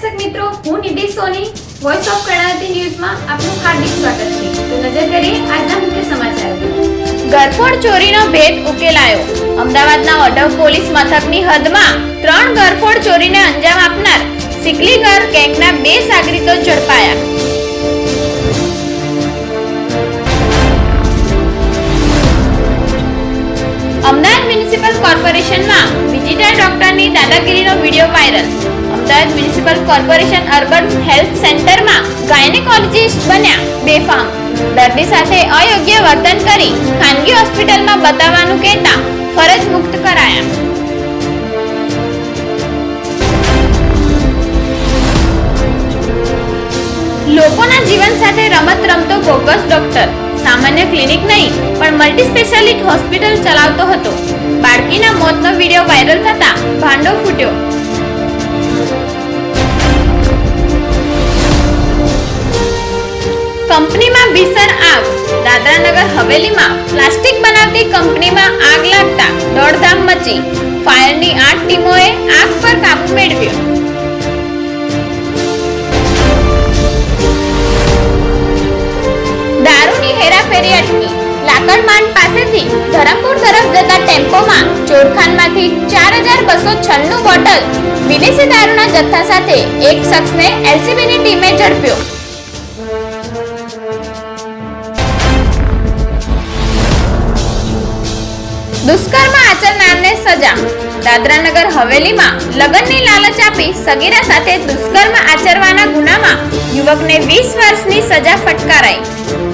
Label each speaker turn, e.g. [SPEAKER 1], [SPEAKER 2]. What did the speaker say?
[SPEAKER 1] Soni voice of Karnavati ન્યૂઝમાં આપનું હાર્દિક સ્વાગત છે. તો નજર કરીએ આજના મુખ્ય સમાચાર
[SPEAKER 2] ગરફોડ ચોરીનો ભેદ ઉકેલાયો. અમદાવાદના અડવ પોલીસ મથકની હદમાં ત્રણ ગરફોડ ચોરીને અંજામ આપનાર સિકલીગર ગેંગના બે સાગરીતો ઝડપાયા. અમદાવાદ મ્યુનિસિપલ કોર્પોરેશનમાં વિજિટર ડોક્ટરની દાદાગીરીનો video viral. Ahmedabad municipal corporation urban health સેન્ટરમાં ગાયનેકોલોજીસ્ટ બન્યા બેફામ. દર્દી સાથે અયોગ્ય વર્તન કરી ખાનગી હોસ્પિટલમાં બતાવવાનું કહેતા ફરજ મુક્ત કરાયા. લોકોના જીવન સાથે રમત રમતો બોગસ ડોક્ટર. સામાન્ય ક્લિનિક નહીં, પણ મલ્ટી સ્પેશિયાલિટી હોસ્પિટલ ચલાવતો હતો. બાળકીના મોતનો કંપનીમાં ભીષણ આગ. દાદરાનગર હવેલીમાં પ્લાસ્ટિક બનાવતી કંપનીમાં આગ લાગતા દોડધામ મચી. ફાયરની આઠ ટીમોએ આગ પર કાબુ મેળવ્યો. દારૂની હેરાફેરી અટકી. લાકડ માંડ પાસેથી ધરમપુર તરફ જતા ટેમ્પોમાં ચોરખાનમાંથી ચાર હજાર બસો છન્નું બોટલ વિદેશી દારૂના જથ્થા સાથે એક શખ્સને એલસીબીની ટીમે ઝડપ્યો. દુષ્કર્મ આચરનારને સજા. દાદરાનગર હવેલીમાં લગ્નની લાલચ આપી સગીરા સાથે દુષ્કર્મ આચરવાના ગુનામાં યુવકને વીસ વર્ષની સજા ફટકારાઈ.